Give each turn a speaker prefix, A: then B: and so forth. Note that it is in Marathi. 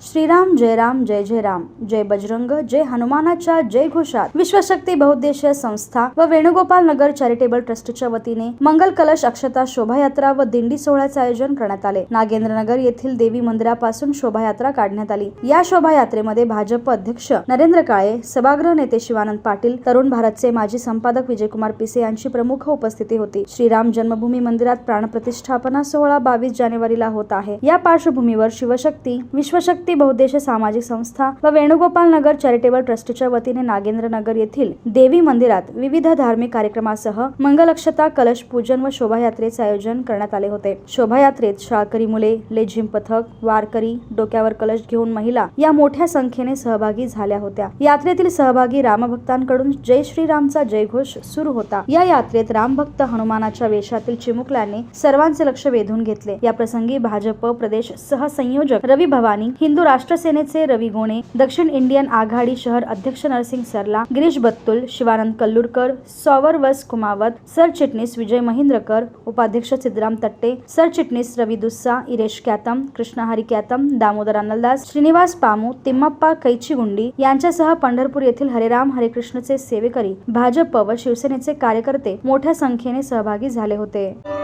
A: जय राम जय जय राम जय बजरंग जय हनुमानाच्या जय घोषात विश्वशक्ती बहुद्देशीय संस्था व वेणुगोपाल नगर चॅरिटेबल ट्रस्टच्या वतीने मंगल कलश अक्षता शोभायात्रा व दिंडी सोहळ्याचे आयोजन करण्यात आले. नागेंद्रनगर येथील देवी मंदिरापासून शोभायात्रा काढण्यात आली. या शोभायात्रेमध्ये भाजप अध्यक्ष नरेंद्र काळे सभागृह नेते शिवानंद पाटील तरुण भारतचे माजी संपादक विजयकुमार पिसे यांची प्रमुख उपस्थिती होती. श्रीराम जन्मभूमी मंदिरात प्राणप्रतिष्ठापना सोहळा बावीस जानेवारीला होत आहे. या पार्श्वभूमीवर शिवशक्ती विश्वशक्ती बहुद्देशीय सामाजिक संस्था व वेणुगोपाल नगर चॅरिटेबल ट्रस्टच्या वतीने नागेंद्र नगर येथील देवी मंदिरात विविध धार्मिक कार्यक्रमासह मंगलक्षता कलश पूजन व शोभायात्रेचे आयोजन करण्यात आले होते. शोभायात्रेत शाळकरी मुले लेझिम पथक वारकरी डोक्यावर कलश घेऊन महिला या मोठ्या संख्येने सहभागी झाल्या होत्या. यात्रेतील सहभागी रामभक्तांकडून जय श्रीरामचा जयघोष सुरू होता. या यात्रेत रामभक्त हनुमानाच्या वेशातील चिमुकल्याने सर्वांचे लक्ष वेधून घेतले. या प्रसंगी भाजप प्रदेश सहसंयोजक रवी भवानी हिंदू राष्ट्र सेनेचे रवी गोणे दक्षिण इंडियन आघाडी शहर अध्यक्ष नरसिंग सरला गिरीश बत्तुल शिवानंद कल्लुरकर सॉवरवस कुमावत सरचिटणीस विजय महिंद्रकर उपाध्यक्ष सिद्धराम तट्टे सरचिटणीस रवी दुस्सा इरेश कॅतम कृष्णहरी कॅतम दामोदर अन्नलदास श्रीनिवास पामू तिम्मप्पा कैचीगुंडी यांच्यासह पंढरपूर येथील हरेराम हरेकृष्णचे सेवेकरी भाजप व शिवसेनेचे कार्यकर्ते मोठ्या संख्येने सहभागी झाले होते.